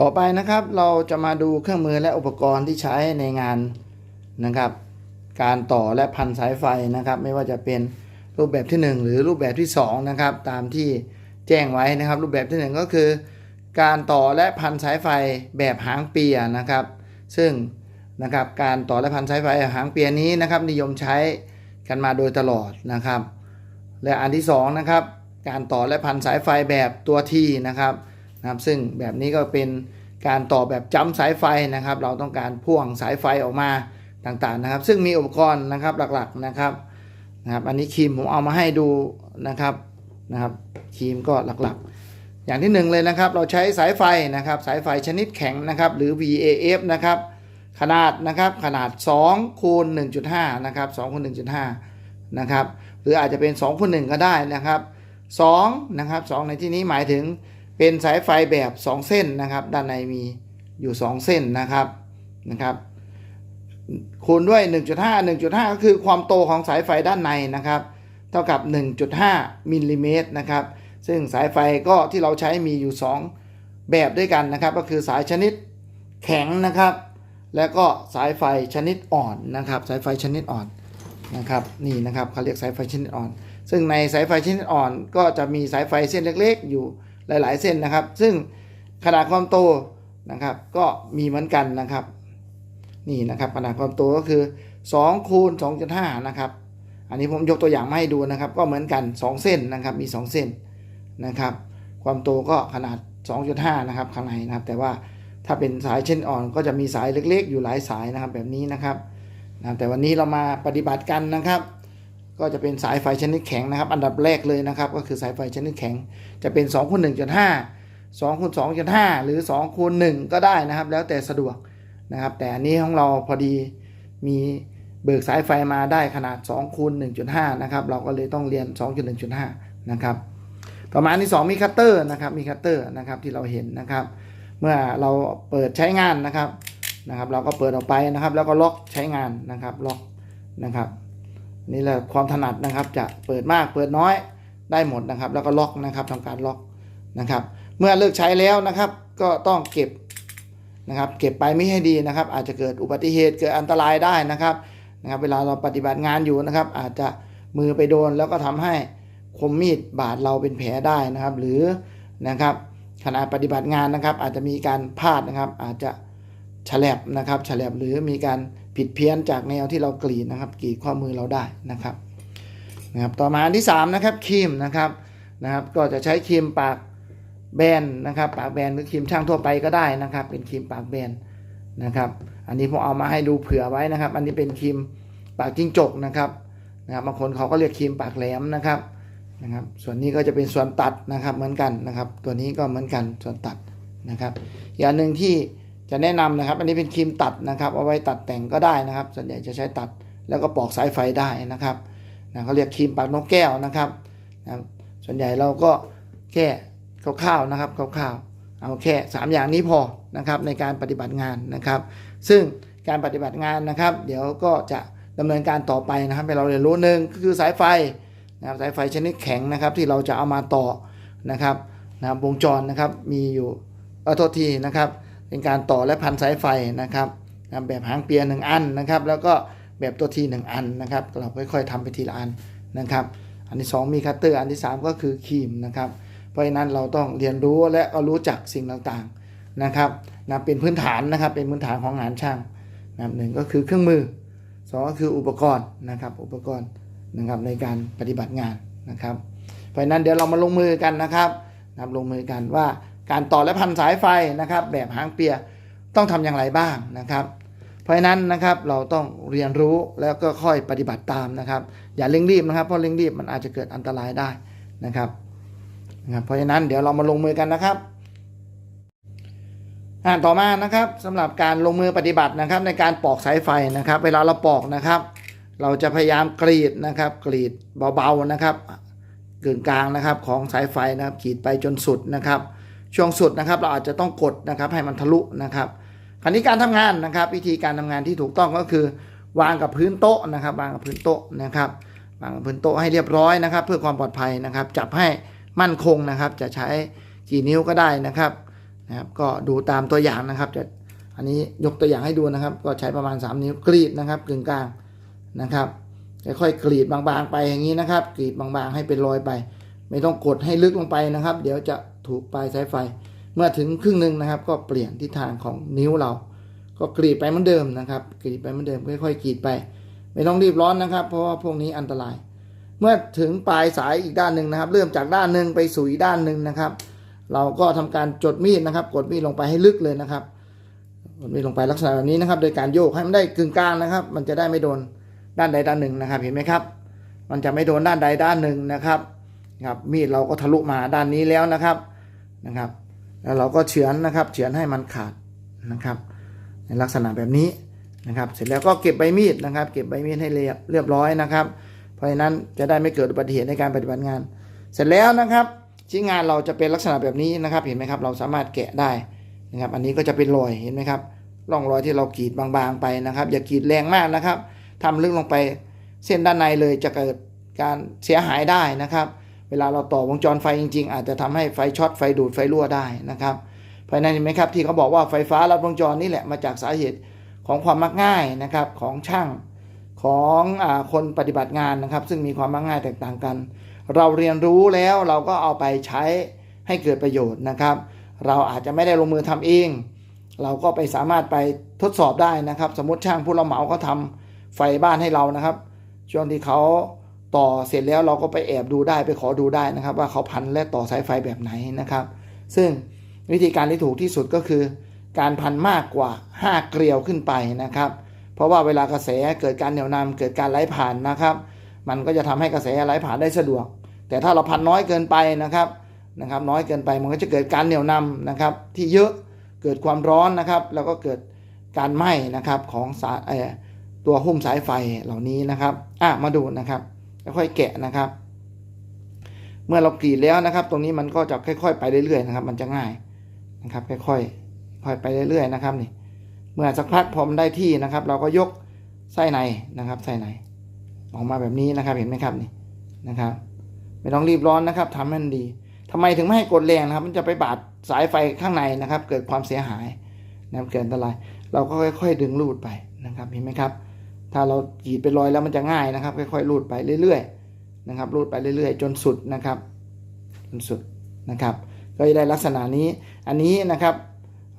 ต่อไปนะครับเราจะมาดูเครื่องมือและอุปกรณ์ที่ใช้ในงานนะครับ การต่อและพันสายไฟนะครับ ไม่ว่าจะเป็นรูปแบบที่ 1 หรือรูปแบบที่ 2 นะครับ ตามที่แจ้งไว้นะครับ รูปแบบที่ 1 ก็คือ การต่อและพันสายไฟแบบหางเปียนะครับ ซึ่งนะครับการต่อและพันสายไฟหางเปียนี้นะครับ นิยมใช้กันมาโดยตลอดนะครับ และอันที่2นะครับการต่อและพันสายไฟแบบตัวทีนะครับ นะครับซึ่งแบบนี้ก็เป็นการต่อแบบจ้ำสายไฟนะครับ เราต้องการพ่วงสายไฟออกมาต่างๆนะครับ ซึ่งมีอุปกรณ์นะครับหลักๆนะครับนะครับ อันนี้ครีมผมเอามาให้ดูนะครับนะครับครีมก็หลักๆ อย่างที่หนึ่งเลยนะครับ เราใช้สายไฟนะครับ สายไฟชนิดแข็งนะครับ หรือ VAF นะครับขนาดนะครับขนาด2คูณ1.5นะครับ2คูณ1.5นะครับหรืออาจจะเป็น2คูณ1ก็ได้นะครับ2นะครับ2ในที่นี้หมายถึง เป็นสายไฟแบบ 2 เส้นนะครับ ด้านในมีอยู่ 2 เส้นนะครับนะครับ คูณด้วย 1.5 1.5 ก็คือความโตของสายไฟด้านในนะครับ เท่ากับ 1.5มิลลิเมตรนะครับ ซึ่งสายไฟก็ที่เราใช้มีอยู่ 2 แบบด้วยกันนะครับ ก็คือสายชนิดแข็งนะครับ แล้วก็สายไฟชนิดอ่อนนะครับ สายไฟชนิดอ่อนนะครับนี่นะครับเขาเรียกสายไฟชนิดอ่อน ซึ่งในสายไฟชนิดอ่อนก็จะมีสายไฟเส้นเล็ก ๆ อยู่ หลาย ๆ เส้นนะครับ ซึ่งขนาดความโตนะครับ ก็มีเหมือนกันนะครับ นี่นะครับขนาดความโตก็คือ2คูณ2.5นะครับอันนี้ผมยกตัวอย่างมาให้ดูนะครับ ก็เหมือนกัน 2 เส้นนะครับมี 2 เส้นนะครับ ความโตก็ขนาด 2.5 นะครับข้างในนะครับ แต่ว่าถ้าเป็นสายเช่นอ่อนก็จะมีสายเล็ก ๆ อยู่หลายสายนะครับแบบนี้นะครับนะแต่วันนี้เรามาปฏิบัติกันนะครับ ก็จะเป็นสายไฟชนิดแข็งนะครับ อันดับแรกเลยนะครับ ก็คือสายไฟชนิดแข็ง จะเป็น2คูณ1.5 2คูณ2.5 หรือ2คูณ1ก็ได้นะครับ แล้วแต่สะดวกนะครับ แต่อันนี้ของเราพอดีมีเบิกสายไฟมาได้ขนาด2คูณ1.5 นะครับ เราก็เลยต้องเรียน 2.1.5 นะครับต่อมาอันที่2มีคัตเตอร์นะครับ มีคัตเตอร์นะครับที่เราเห็นนะครับ เมื่อเราเปิดใช้งานนะครับนะครับ เราก็เปิดออกไปนะครับ แล้วก็ล็อกใช้งานนะครับล็อกนะครับ นี่แหละความถนัดนะครับ จะเปิดมากเปิดน้อยได้หมดนะครับ แล้วก็ล็อกนะครับทำการล็อกนะครับ เมื่อเลิกใช้แล้วนะครับ ก็ต้องเก็บนะครับ เก็บไปไม่ให้ดีนะครับ อาจจะเกิดอุบัติเหตุเกิดอันตรายได้นะครับนะครับ เวลาเราปฏิบัติงานอยู่นะครับ อาจจะมือไปโดนแล้วก็ทำให้คมมีดบาดเราเป็นแผลได้นะครับ หรือนะครับขณะปฏิบัติงานนะครับ อาจจะมีการพลาดนะครับ อาจจะ ฉลบนะครับฉลบหรือมีการผิดเพี้ยนจากแนวที่เรากรีดนะครับกรีดข้อมือเราได้นะครับนะครับต่อมาอันที่3นะครับครีมนะครับนะครับ ก็จะใช้ครีมปากแบนนะครับปากแบนหรือครีมช่างทั่วไปก็ได้นะครับ เป็นครีมปากแบนนะครับอันนี้ผมเอามาให้ดูเผื่อไว้นะครับ อันนี้เป็นครีมปากจิ้งจกนะครับนะครับบางคนเขาก็เรียกครีมปากแหลมนะครับนะครับ ส่วนนี้ก็จะเป็นส่วนตัดนะครับเหมือนกันนะครับ ตัวนี้ก็เหมือนกันส่วนตัดนะครับ อย่างหนึ่งที่ จะแนะนำนะครับ อันนี้เป็นครีมตัดนะครับ เอาไว้ตัดแต่งก็ได้นะครับ ส่วนใหญ่จะใช้ตัดแล้วก็ปอกสายไฟได้นะครับนะเขาเรียกครีมปากนกแก้วนะครับนะส่วนใหญ่เราก็แค่คร่าวๆนะครับคร่าวๆเอาแค่ 3 อย่างนี้พอนะครับในการปฏิบัติงานนะครับ ซึ่งการปฏิบัติงานนะครับ เดี๋ยวก็จะดำเนินการต่อไปนะครับให้เราเรียนรู้หนึ่งก็คือสายไฟนะครับสายไฟชนิดแข็งนะครับ ที่เราจะเอามาต่อนะครับนะครับวงจรนะครับมีอยู่เออโทษทีนะครับ เป็นการต่อและพันสายไฟนะครับแบบหางเปียหนึ่งอันนะครับ แล้วก็แบบตัวทีหนึ่งอันนะครับ เราค่อยๆทำไปทีละอันนะครับ อันที่ 2 มีคัตเตอร์ อันที่ 3 ก็คือครีมนะครับ เพราะฉะนั้นเราต้องเรียนรู้และก็รู้จักสิ่งต่างๆนะครับนะเป็นพื้นฐานนะครับ เป็นพื้นฐานของงานช่างนะหนึ่งก็คือเครื่องมือสองก็คืออุปกรณ์นะครับ อุปกรณ์นะครับในการปฏิบัติงานนะครับ เพราะฉะนั้นเดี๋ยวเรามาลงมือกันนะครับนะลงมือกันว่า การต่อและพันสายไฟนะครับ แบบหางเปียต้องทำอย่างไรบ้างนะครับ เพราะฉะนั้นนะครับเราต้องเรียนรู้แล้วก็ค่อยปฏิบัติตามนะครับ อย่าเร่งรีบนะครับ เพราะเร่งรีบมันอาจจะเกิดอันตรายได้นะครับนะครับ เพราะฉะนั้นเดี๋ยวเรามาลงมือกันนะครับอ่าต่อมานะครับสำหรับการลงมือปฏิบัตินะครับ ในการปอกสายไฟนะครับ เวลาเราปอกนะครับ เราจะพยายามกรีดนะครับ กรีดเบาๆนะครับกึ่งกลางนะครับของสายไฟนะครับกรีดไปจนสุดนะครับ ช่วงสุดนะครับ เราอาจจะต้องกดนะครับให้มันทะลุนะครับคราวนี้การทำงานนะครับ วิธีการทำงานที่ถูกต้องก็คือ วางกับพื้นโต๊ะนะครับ วางกับพื้นโต๊ะนะครับวางกับพื้นโต๊ะให้เรียบร้อยนะครับ เพื่อความปลอดภัยนะครับ จับให้มั่นคงนะครับ จะใช้กี่นิ้วก็ได้นะครับนะครับก็ดูตามตัวอย่างนะครับจะอันนี้ยกตัวอย่างให้ดูนะครับ ก็ใช้ประมาณ 3 นิ้วกรีดนะครับกึ่งกลางนะครับค่อยๆกรีดบางๆไปอย่างนี้นะครับ กรีดบางๆให้เป็นรอยไป ไม่ต้องกดให้ลึกลงไปนะครับ เดี๋ยวจะ ถูกปลายสายไฟ เมื่อถึงครึ่งหนึ่งนะครับ ก็เปลี่ยนทิศทางของนิ้วเรา ก็กรีดไปเหมือนเดิมนะครับ กรีดไปเหมือนเดิมค่อยๆกรีดไป ไม่ต้องรีบร้อนนะครับ เพราะว่าพวกนี้อันตราย เมื่อถึงปลายสายอีกด้านหนึ่งนะครับ เริ่มจากด้านหนึ่งไปสู่อีกด้านหนึ่งนะครับ เราก็ทำการจดมีดนะครับ กดมีดลงไปให้ลึกเลยนะครับกดมีดลงไปลักษณะแบบนี้นะครับ โดยการโยกให้มันได้กึ่งกลางนะครับ มันจะได้ไม่โดนด้านใดด้านหนึ่งนะครับ เห็นไหมครับ มันจะไม่โดนด้านใดด้านหนึ่งนะครับครับมีดเราก็ทะลุมาด้านนี้แล้วนะครับ นะครับ แล้วเราก็เฉือนนะครับ เฉือนให้มันขาดนะครับ ในลักษณะแบบนี้นะครับ เสร็จแล้วก็เก็บใบมีดนะครับ เก็บใบมีดให้เรียบเรียบร้อยนะครับ เพราะฉะนั้นจะได้ไม่เกิดอุบัติเหตุในการปฏิบัติงาน เสร็จแล้วนะครับ ชิ้นงานเราจะเป็นลักษณะแบบนี้นะครับ เห็นไหมครับ เราสามารถแกะได้นะครับ อันนี้ก็จะเป็นรอยเห็นไหมครับร่องรอยที่เรากรีดบางๆไปนะครับ อย่ากรีดแรงมากนะครับทำลึกลงไปเส้นด้านในเลยจะเกิดการเสียหายได้นะครับ เวลาเราต่อวงจรไฟจริง ๆ อาจจะทำให้ไฟช็อตไฟดูดไฟรั่วได้นะครับเพราะฉะนั้นเห็นไหมครับที่เขาบอกว่าไฟฟ้าลัดวงจรนี่แหละมาจากสาเหตุของความมักง่ายนะครับของช่างของอคนปฏิบัติงานนะครับ ซึ่งมีความมักง่ายแตกต่างกัน เราเรียนรู้แล้วเราก็เอาไปใช้ให้เกิดประโยชน์นะครับ เราอาจจะไม่ได้ลงมือทำเอง เราก็ไปสามารถไปทดสอบได้นะครับ สมมติช่างผู้รับเหมาเขาทำไฟบ้านให้เรานะครับช่วงที่เขา ต่อเสร็จแล้วเราก็ไปแอบดูได้ไปขอดูได้นะครับ ว่าเขาพันและต่อสายไฟแบบไหนนะครับ ซึ่งวิธีการที่ถูกที่สุดก็คือ การพันมากกว่า 5 เกลียวขึ้นไปนะครับ เพราะว่าเวลากระแสเกิดการเหนี่ยวนำเกิดการไหลผ่านนะครับ มันก็จะทำให้กระแสไหลผ่านได้สะดวก แต่ถ้าเราพันน้อยเกินไปนะครับนะครับ น้อยเกินไปมันก็จะเกิดการเหนี่ยวนำนะครับ ที่เยอะเกิดความร้อนนะครับ แล้วก็เกิดการไหม้นะครับของสายตัวหุ้มสายไฟเหล่านี้นะครับอะมาดูนะครับ ค่อยๆแกะนะครับ เมื่อเรากรีดแล้วนะครับ ตรงนี้มันก็จะค่อย ๆ ไปเรื่อยๆนะครับ มันจะง่ายนะครับ ค่อยๆค่อยไปเรื่อยๆนะครับนี่ เมื่อสักพักพอมันได้ที่นะครับ เราก็ยกไส้ในนะครับไส้ในออกมาแบบนี้นะครับเห็นไหมครับนี่นะครับ ไม่ต้องรีบร้อนนะครับทำให้มันดีทำไมถึงไม่ให้กดแรงนะครับ มันจะไปบาดสายไฟข้างในนะครับ เกิดความเสียหายนะครับเกิดอันตราย เราก็ค่อย ๆ ดึงรูดไปนะครับเห็นไหมครับ ถ้าเรากรีดเป็นรอยแล้วมันจะง่ายนะครับ ค่อยๆรูดไปเรื่อยๆนะครับรูดไปเรื่อยๆ จนสุดนะครับจนสุดนะครับ ก็จะได้ลักษณะนี้ อันนี้นะครับ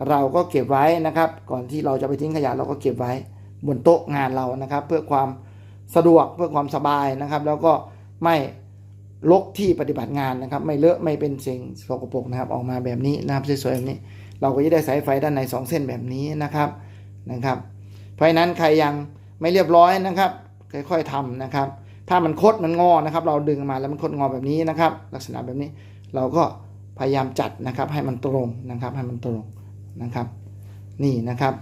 เราก็เก็บไว้นะครับ ก่อนที่เราจะไปทิ้งขยะเราก็เก็บไว้บนโต๊ะงานเรานะครับ เพื่อความสะดวกเพื่อความสบายนะครับ แล้วก็ไม่ลกที่ปฏิบัติงานนะครับ ไม่เลอะไม่เป็นสิ่งสกปรกนะครับ ออกมาแบบนี้นะครับสวยๆแบบนี้ เราก็จะได้สายไฟด้านในสองเส้นแบบนี้นะครับนะครับ เพราะฉะนั้นใครยัง ไม่เรียบร้อยนะครับ ค่อยๆทำนะครับ ถ้ามันคดมันงอนะครับ เราดึงมาแล้วมันคดงอแบบนี้นะครับ ลักษณะแบบนี้เราก็พยายามจัดนะครับ ให้มันตรงนะครับ ให้มันตรงนะครับ นี่นะครับ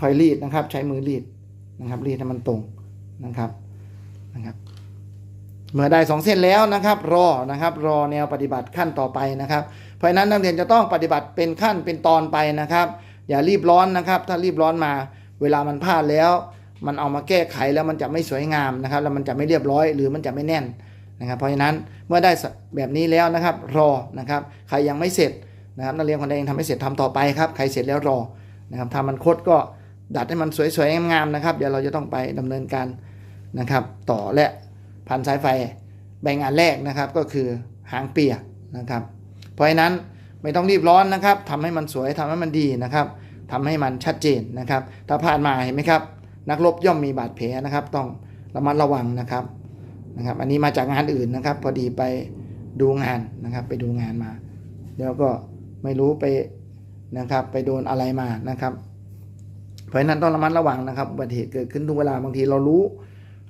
ค่อยรีดนะครับ ใช้มือรีดนะครับ รีดให้มันตรงนะครับนะครับเมื่อได้สองเส้นแล้วนะครับ รอนะครับ รอแนวปฏิบัติขั้นต่อไปนะครับ เพราะฉะนั้นนักเรียนจะต้องปฏิบัติเป็นขั้นเป็นตอนไปนะครับ อย่ารีบร้อนนะครับ ถ้ารีบร้อนมา เวลามันพลาดแล้ว มันเอามาแก้ไขแล้วมันจะไม่สวยงามนะครับ แล้วมันจะไม่เรียบร้อยหรือมันจะไม่แน่นนะครับ เพราะฉะนั้นเมื่อได้แบบนี้แล้วนะครับ รอนะครับ ใครยังไม่เสร็จนะครับนักเรียนคนใดยังทำไม่เสร็จทำต่อไปครับ ใครเสร็จแล้วรอนะครับถ้ามันคดก็ดัดให้มันสวยๆงามๆนะครับ เดี๋ยวเราจะต้องไปดำเนินการนะครับ ต่อและพันสายไฟใบงานแรกนะครับก็คือหางเปียกนะครับ เพราะฉะนั้นไม่ต้องรีบร้อนนะครับทำให้มันสวยทำให้มันดีนะครับทำให้มันชัดเจนนะครับ ถ้าผ่านมาเห็นไหมครับ นักรบย่อมมีบาดแผลนะครับ ต้องระมัดระวังนะครับนะครับ อันนี้มาจากงานอื่นนะครับ พอดีไปดูงานนะครับ ไปดูงานมา แล้วก็ไม่รู้ไปนะครับ ไปโดนอะไรมานะครับ เพราะฉะนั้นต้องระมัดระวังนะครับอุบัติเหตุเกิดขึ้นทุกเวลาบางทีเรารู้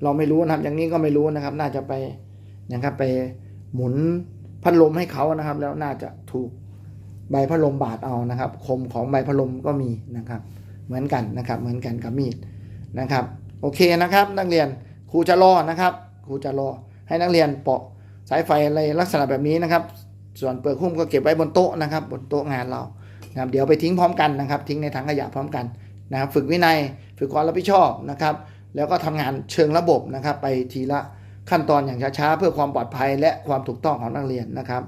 เราไม่รู้นะครับ อย่างนี้ก็ไม่รู้นะครับ น่าจะไปนะครับไปหมุนพัดลมให้เขานะครับ แล้วน่าจะถูกใบพัดลมบาดเอานะครับ คมของใบพัดลมก็มีนะครับ เหมือนกันนะครับ เหมือนกันกับมีด นะครับ โอเคนะครับ นักเรียนครูจะรอนะครับครูจะรอให้นักเรียนเปาะสายไฟอะไรลักษณะแบบนี้นะครับ ส่วนเปลือกหุ้มก็เก็บไว้บนโต๊ะนะครับ บนโต๊ะงานเรานะครับเดี๋ยวไปทิ้งพร้อมกันนะครับ ทิ้งในถังขยะพร้อมกันนะครับ ฝึกวินัยฝึกความรับผิดชอบนะครับ แล้วก็ทำงานเชิงระบบนะครับ ไปทีละขั้นตอนอย่างช้าๆเพื่อความปลอดภัยและความถูกต้องของนักเรียนนะครับ